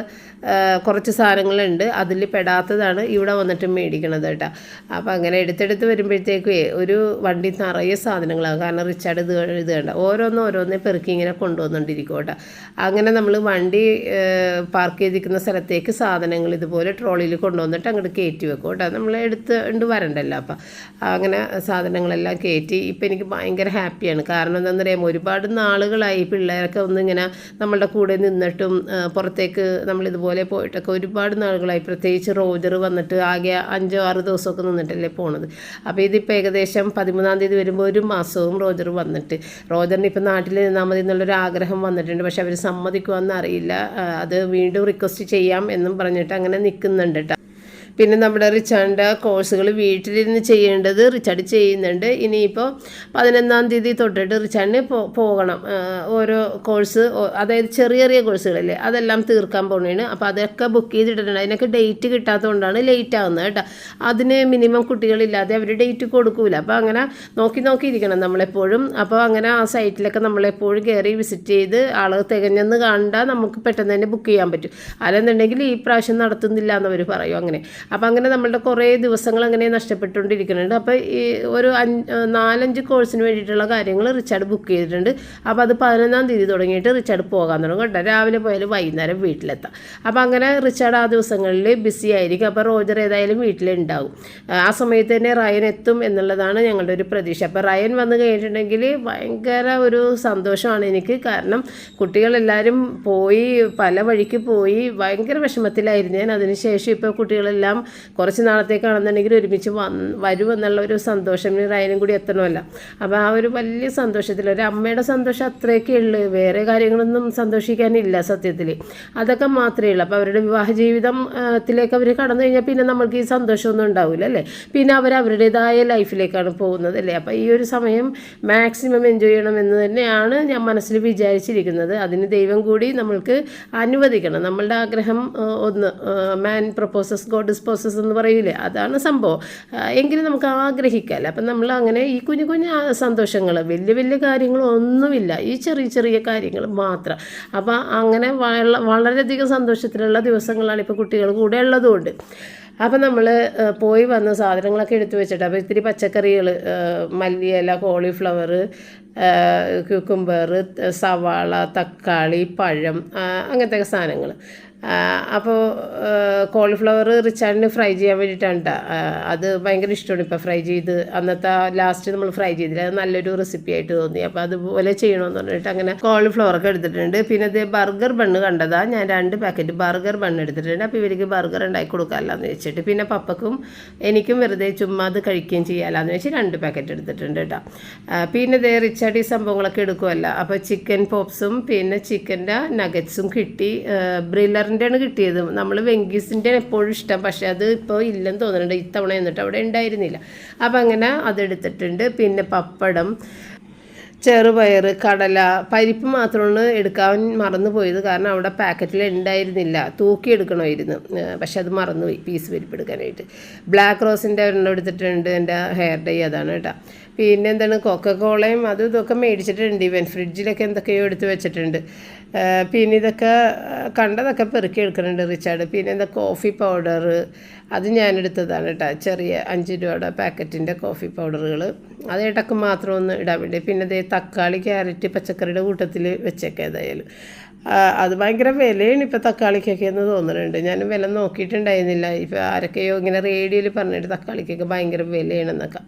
കുറച്ച് സാധനങ്ങളുണ്ട്. അതിൽ പെടാത്തതാണ് ഇവിടെ വന്നിട്ട് മേടിക്കണത് കേട്ടോ. അപ്പോൾ അങ്ങനെ എടുത്തെടുത്ത് വരുമ്പോഴത്തേക്കേ ഒരു വണ്ടി നിറയെ സാധനങ്ങളാകും കാരണം റിച്ചാർഡ് ഇത് ഇത് കണ്ട. ഓരോന്നും ഓരോന്നേ പെറുക്കി ഇങ്ങനെ കൊണ്ടുവന്നുകൊണ്ടിരിക്കും കേട്ടോ. അങ്ങനെ നമ്മൾ വണ്ടി പാർക്ക് ചെയ്തിരിക്കുന്ന സ്ഥലത്തേക്ക് സാധനങ്ങൾ ഇതുപോലെ ട്രോളിയിൽ കൊണ്ടുവന്നിട്ട് അങ്ങോട്ട് കയറ്റി വെക്കും കേട്ടോ. നമ്മൾ എടുത്ത് വരണ്ടല്ലോ അപ്പം. അങ്ങനെ സാധനങ്ങളെല്ലാം കയറ്റി. ഇപ്പം എനിക്ക് ഭയങ്കര ഹാപ്പിയാണ്. കാരണം എന്താണെന്ന് പറയുമ്പോൾ ഒരുപാട് നാളുകളായി പിള്ളേരൊക്കെ ഒന്നിങ്ങനെ നമ്മളുടെ കൂടെ നിന്നിട്ടും പുറത്തേക്ക് നമ്മളിതുപോലെ പോയിട്ടൊക്കെ ഒരുപാട് നാളുകളായി. പ്രത്യേകിച്ച് റോജർ വന്നിട്ട് ആകെ അഞ്ചോ ആറ് ദിവസമൊക്കെ നിന്നിട്ടല്ലേ പോണത്. അപ്പോൾ ഇതിപ്പോൾ ഏകദേശം പതിമൂന്നാം തീയതി വരുമ്പോൾ ഒരു മാസവും റോജർ വന്നിട്ട്. റോജറിന് ഇപ്പോൾ നാട്ടിൽ നിന്നാൽ മതി എന്നുള്ളൊരു ആഗ്രഹം വന്നിട്ടുണ്ട്. പക്ഷെ അവർ സമ്മതിക്കുമെന്ന് അറിയില്ല അത് വീണ്ടും റിക്വസ്റ്റ് ചെയ്യാം എന്നും പറഞ്ഞിട്ട് അങ്ങനെ നിൽക്കുന്നുണ്ട് കേട്ടോ. പിന്നെ നമ്മുടെ റിച്ചാർഡിന്റെ കോഴ്സുകൾ വീട്ടിലിരുന്ന് ചെയ്യേണ്ടത് റിച്ചാർഡ് ചെയ്യുന്നുണ്ട്. ഇനിയിപ്പോൾ പതിനൊന്നാം തീയതി തൊട്ടിട്ട് റിച്ചാർഡിന് പോകണം. ഓരോ കോഴ്സ് അതായത് ചെറിയ ചെറിയ കോഴ്സുകളല്ലേ അതെല്ലാം തീർക്കാൻ പോകണേണ് അപ്പോൾ അതൊക്കെ ബുക്ക് ചെയ്തിട്ടുണ്ട് അതിനൊക്കെ ഡേറ്റ് കിട്ടാത്തതുകൊണ്ടാണ് ലേറ്റ് ആകുന്നത് കേട്ടോ. അതിന് മിനിമം കുട്ടികളില്ലാതെ അവർ ഡേറ്റ് കൊടുക്കൂല. അപ്പോൾ അങ്ങനെ നോക്കി നോക്കി ഇരിക്കണം നമ്മളെപ്പോഴും. അപ്പോൾ അങ്ങനെ ആ സൈറ്റിലൊക്കെ നമ്മളെപ്പോഴും കയറി വിസിറ്റ് ചെയ്ത് ആൾ തികഞ്ഞെന്ന് കണ്ടാൽ നമുക്ക് പെട്ടെന്ന് തന്നെ ബുക്ക് ചെയ്യാൻ പറ്റും. അല്ലെന്നുണ്ടെങ്കിൽ ഈ പ്രാവശ്യം നടത്തുന്നില്ല എന്നവർ പറയും അങ്ങനെ. അപ്പോൾ അങ്ങനെ നമ്മളുടെ കുറേ ദിവസങ്ങൾ അങ്ങനെ നഷ്ടപ്പെട്ടുകൊണ്ടിരിക്കുന്നുണ്ട്. അപ്പോൾ ഈ ഒരു അഞ്ച് നാലഞ്ച് കോഴ്സിന് വേണ്ടിയിട്ടുള്ള കാര്യങ്ങൾ റിച്ചാർഡ് ബുക്ക് ചെയ്തിട്ടുണ്ട്. അപ്പോൾ അത് പതിനൊന്നാം തീയതി തുടങ്ങിയിട്ട് റിച്ചാർഡ് പോകാൻ തുടങ്ങും കേട്ടോ. രാവിലെ പോയാലും വൈകുന്നേരം വീട്ടിലെത്താം. അപ്പോൾ അങ്ങനെ റിച്ചാർഡ് ആ ദിവസങ്ങളിൽ ബിസി ആയിരിക്കും. അപ്പോൾ റോജർ ഏതായാലും വീട്ടിലുണ്ടാവും. ആ സമയത്ത് തന്നെ റയൻ എത്തും എന്നുള്ളതാണ് ഞങ്ങളുടെ ഒരു പ്രതീക്ഷ. അപ്പോൾ റയൻ വന്നു കഴിഞ്ഞിട്ടുണ്ടെങ്കിൽ ഭയങ്കര ഒരു സന്തോഷമാണ് എനിക്ക്. കാരണം കുട്ടികളെല്ലാവരും പോയി പല വഴിക്ക് പോയി ഭയങ്കര വിഷമത്തിലായിരുന്നു ഞാൻ. അതിനുശേഷം ഇപ്പോൾ കുട്ടികളെല്ലാം കുറച്ച് നാളത്തേക്കാണെന്നുണ്ടെങ്കിൽ ഒരുമിച്ച് വന്ന് വരുമെന്നുള്ള ഒരു സന്തോഷം റയനും കൂടി എത്തണമല്ല. അപ്പോൾ ആ ഒരു വലിയ സന്തോഷത്തിൽ ഒരു അമ്മയുടെ സന്തോഷം അത്രയൊക്കെ ഉള്ളു. വേറെ കാര്യങ്ങളൊന്നും സന്തോഷിക്കാനില്ല സത്യത്തിൽ. അതൊക്കെ മാത്രമേ ഉള്ളൂ. അപ്പോൾ അവരുടെ വിവാഹ ജീവിതത്തിലേക്ക് അവർ കടന്നു കഴിഞ്ഞാൽ പിന്നെ നമ്മൾക്ക് ഈ സന്തോഷമൊന്നും ഉണ്ടാവില്ല അല്ലേ? പിന്നെ അവർ അവരുടേതായ ലൈഫിലേക്കാണ് പോകുന്നത് അല്ലേ? അപ്പോൾ ഈ ഒരു സമയം മാക്സിമം എൻജോയ് ചെയ്യണമെന്ന് തന്നെയാണ് ഞാൻ മനസ്സിൽ വിചാരിച്ചിരിക്കുന്നത്. അതിന് ദൈവം കൂടി നമ്മൾക്ക് അനുവദിക്കണം. നമ്മളുടെ ആഗ്രഹം ഒന്ന് മാൻ പ്രപ്പോസസ് ഗോഡ് ഡിസ്പോസസ് എന്ന് പറയൂലേ? അതാണ് സംഭവം. എങ്കിലും നമുക്ക് ആഗ്രഹിക്കാമല്ലോ അപ്പം നമ്മൾ അങ്ങനെ ഈ കുഞ്ഞു കുഞ്ഞു സന്തോഷങ്ങൾ വലിയ വലിയ കാര്യങ്ങളൊന്നുമില്ല ഈ ചെറിയ ചെറിയ കാര്യങ്ങൾ മാത്രം. അപ്പം അങ്ങനെ വള- വളരെയധികം സന്തോഷത്തിലുള്ള ദിവസങ്ങളാണ് ഇപ്പോൾ കുട്ടികൾ കൂടെ ഉള്ളതുകൊണ്ട്. അപ്പം നമ്മൾ പോയി വന്ന സാധനങ്ങളൊക്കെ എടുത്തു വെച്ചിട്ട് അപ്പോൾ ഇത്തിരി പച്ചക്കറികൾ മല്ലിയില കോളിഫ്ലവർ ക്യൂക്കുംബർ സവാള തക്കാളി പഴം അങ്ങനത്തെയൊക്കെ അങ്ങനത്തെ സാധനങ്ങൾ. അപ്പോൾ കോളിഫ്ലവർ റിച്ചാർഡിന് ഫ്രൈ ചെയ്യാൻ വേണ്ടിയിട്ടാണ് കേട്ടോ അത് ഭയങ്കര ഇഷ്ടമാണ് ഇപ്പോൾ ഫ്രൈ ചെയ്ത്. അന്നത്തെ ലാസ്റ്റ് നമ്മൾ ഫ്രൈ ചെയ്തില്ല. അത് നല്ലൊരു റെസിപ്പി ആയിട്ട് തോന്നി. അപ്പോൾ അതുപോലെ ചെയ്യണമെന്ന് പറഞ്ഞിട്ട് അങ്ങനെ കോളിഫ്ലവർ ഒക്കെ എടുത്തിട്ടുണ്ട്. പിന്നെ ഇത് ബർഗർ ബണ്ണ് കണ്ടതാ. ഞാൻ രണ്ട് പാക്കറ്റ് ബർഗർ ബണ്ണ് എടുത്തിട്ടുണ്ട്. അപ്പോൾ ഇവർക്ക് ബർഗർ ഉണ്ടാക്കി കൊടുക്കാമല്ലോ എന്ന് വെച്ചിട്ട്. പിന്നെ പപ്പക്കും എനിക്കും വെറുതെ ചുമ്മാ അത് കഴിക്കുകയും ചെയ്യാമല്ലോ എന്ന് വെച്ച് രണ്ട് പാക്കറ്റ് എടുത്തിട്ടുണ്ട് കേട്ടോ പിന്നെ ഇതേ റിച്ചാർഡ് ഈ സംഭവങ്ങളൊക്കെ എടുക്കുമല്ലോ അപ്പോൾ ചിക്കൻ പോപ്സും പിന്നെ ചിക്കന്റെ നഗറ്റ്സും കിട്ടി. ബ്രില്ലറിന്റെ ആണ് കിട്ടിയത്. നമ്മൾ വെങ്കീസിന്റെ എപ്പോഴും ഇഷ്ടം. പക്ഷേ അത് ഇപ്പോൾ ഇല്ലെന്ന് തോന്നുന്നുണ്ട്. ഇത്തവണ എന്നിട്ട് അവിടെ ഉണ്ടായിരുന്നില്ല. അപ്പം അങ്ങനെ അതെടുത്തിട്ടുണ്ട്. പിന്നെ പപ്പടം ചെറുപയർ കടല പരിപ്പ് മാത്രമാണ് എടുക്കാൻ മറന്നു പോയത് കാരണം അവിടെ പാക്കറ്റിൽ ഉണ്ടായിരുന്നില്ല. തൂക്കി എടുക്കണമായിരുന്നു പക്ഷെ അത് മറന്നുപോയി പീസ് പരിപ്പ് എടുക്കാനായിട്ട്. ബ്ലാക്ക് റോസിന്റെ ഒരെണ്ണം എടുത്തിട്ടുണ്ട് എന്റെ ഹെയർ ഡൈ. അതാണ് കേട്ടോ. പിന്നെ എന്താണ്? കൊക്കക്കോളയും അതും ഇതൊക്കെ മേടിച്ചിട്ടുണ്ട്. ഇവൻ ഫ്രിഡ്ജിലൊക്കെ എന്തൊക്കെയോ എടുത്ത് വെച്ചിട്ടുണ്ട്. പിന്നെ ഇതൊക്കെ കണ്ടതൊക്കെ പെറുക്കി എടുക്കുന്നുണ്ട് റിച്ചാർഡ്. പിന്നെ എന്താ കോഫി പൗഡർ അത് ഞാനെടുത്തതാണ് കേട്ടോ. ചെറിയ അഞ്ച് രൂപയുടെ പാക്കറ്റിന്റെ കോഫി പൗഡറുകൾ അത് ഇടയ്ക്ക് മാത്രം ഒന്ന് ഇടാൻ വേണ്ടി. പിന്നെ ദേ തക്കാളി ക്യാരറ്റ് പച്ചക്കറിയുടെ കൂട്ടത്തിൽ വെച്ചേക്കാം ഏതായാലും. അത് ഭയങ്കര വിലയാണ് ഇപ്പോൾ തക്കാളിക്കൊക്കെ എന്ന് തോന്നുന്നുണ്ട്. ഞാൻ വില നോക്കിയിട്ടുണ്ടായിരുന്നില്ല. ഇപ്പോൾ ആരൊക്കെയോ ഇങ്ങനെ റേഡിയോയിൽ പറഞ്ഞിട്ട് തക്കാളിക്കൊക്കെ ഭയങ്കര വിലയാണെന്നൊക്കെ.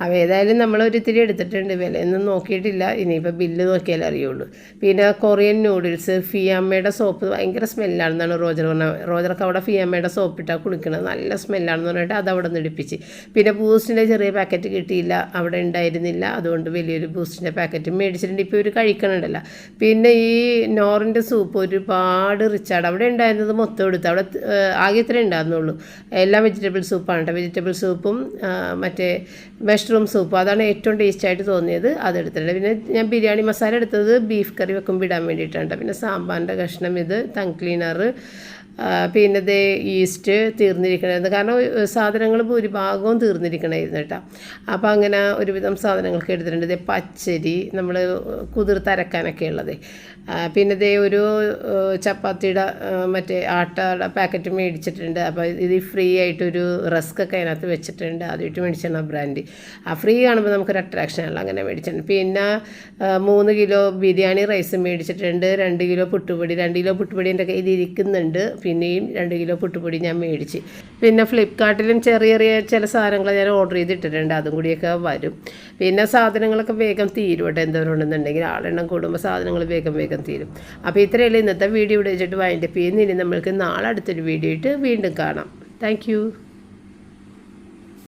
അപ്പോൾ ഏതായാലും നമ്മൾ ഒരിത്തിരി എടുത്തിട്ടുണ്ട്. വിലയൊന്നും നോക്കിയിട്ടില്ല. ഇനിയിപ്പോൾ ബില്ല് നോക്കിയാലേ അറിയുള്ളൂ. പിന്നെ കൊറിയൻ നൂഡിൽസ് ഫിയാമ്മയുടെ സോപ്പ് ഭയങ്കര സ്മെല്ലാണെന്നാണ് റോജർ പറഞ്ഞത് റോജർക്ക് അവിടെ ഫിയാമ്മയുടെ സോപ്പ് ഇട്ടാൽ കുളിക്കണത് നല്ല സ്മെല്ലാണെന്ന് പറഞ്ഞിട്ട് അത് അവിടെ നിന്ന് ഇടിപ്പിച്ച്. പിന്നെ ബൂസ്റ്റിന്റെ ചെറിയ പാക്കറ്റ് കിട്ടിയില്ല. അവിടെ ഉണ്ടായിരുന്നില്ല. അതുകൊണ്ട് വലിയൊരു ബൂസ്റ്റിന്റെ പാക്കറ്റ് മേടിച്ചിട്ടുണ്ട്. ഇപ്പോൾ ഇവർ കഴിക്കണുണ്ടല്ലോ. പിന്നെ ഈ നോറിന്റെ സൂപ്പ് ഒരുപാട് റിച്ചാണ്. അവിടെ ഉണ്ടായിരുന്നത് മൊത്തം എടുത്ത്. അവിടെ ആകെ ഇത്രേ ഉണ്ടായിരുന്നുള്ളൂ. എല്ലാം വെജിറ്റബിൾ സൂപ്പാണ് കേട്ടോ. വെജിറ്റബിൾ സൂപ്പും മറ്റേ മഷ്റൂം സൂപ്പും. അതാണ് ഏറ്റവും ടേസ്റ്റ് ആയിട്ട് തോന്നിയത് അതെടുത്തിട്ടുണ്ട് പിന്നെ ഞാൻ ബിരിയാണി മസാല എടുത്തത് ബീഫ് കറി വെക്കുമ്പോൾ ഇടാൻ വേണ്ടിയിട്ടുണ്ട് പിന്നെ സാമ്പാറിന്റെ കഷ്ണം ഇത് തങ് ക്ലീനർ പിന്നെ ഇത് ഈസ്റ്റ് തീർന്നിരിക്കണമായിരുന്നു കാരണം സാധനങ്ങൾ ഭൂരിഭാഗവും തീർന്നിരിക്കണമായിരുന്നു കേട്ടോ. അപ്പോൾ അങ്ങനെ ഒരുവിധം സാധനങ്ങളൊക്കെ എടുത്തിട്ടുണ്ട്. ഇതേ പച്ചരി നമ്മൾ കുതിർത്തരക്കാനൊക്കെ ഉള്ളത്. പിന്നെ ഇതേ ഒരു ചപ്പാത്തിയുടെ മറ്റേ ആട്ടയുടെ പാക്കറ്റ് മേടിച്ചിട്ടുണ്ട്. അപ്പോൾ ഇത് ഫ്രീ ആയിട്ടൊരു റസ്ക് ഒക്കെ അതിനകത്ത് വെച്ചിട്ടുണ്ട്. ആദ്യമായിട്ട് മേടിച്ചാണ് ആ ബ്രാൻഡ്. ആ ഫ്രീ കാണുമ്പോൾ നമുക്കൊരു അട്രാക്ഷൻ ആണല്ലോ അങ്ങനെ മേടിച്ചിട്ടുണ്ട് പിന്നെ മൂന്ന് കിലോ ബിരിയാണി റൈസ് മേടിച്ചിട്ടുണ്ട്. രണ്ട് കിലോ പുട്ടുപൊടി രണ്ട് കിലോ പുട്ടുപൊടി എന്റെ കയ്യിൽ ഇരിക്കുന്നുണ്ട്. പിന്നെയും രണ്ട് കിലോ പുട്ടുപൊടി ഞാൻ മേടിച്ച്. പിന്നെ ഫ്ലിപ്കാർട്ടിലും ചെറിയ ചെറിയ ചില സാധനങ്ങൾ ഞാൻ ഓർഡർ ചെയ്തിട്ടിട്ടുണ്ട്. അതും കൂടിയൊക്കെ വരും. പിന്നെ സാധനങ്ങളൊക്കെ വേഗം തീരും കേട്ടോ എന്തോരം ഉണ്ടെന്നുണ്ടെങ്കിൽ ആളെണ്ണം കൂടുമ്പോൾ സാധനങ്ങൾ വേഗം വേഗം തീരും. അപ്പോൾ ഇത്രയല്ലേ ഇന്നത്തെ വീഡിയോ ഇവിടെ വെച്ചിട്ട് വൈൻഡപ്പ് ചെയ്യുന്ന ഇനി നമ്മൾക്ക് നാളെ അടുത്തൊരു വീഡിയോ ഇട്ട് വീണ്ടും കാണാം. താങ്ക്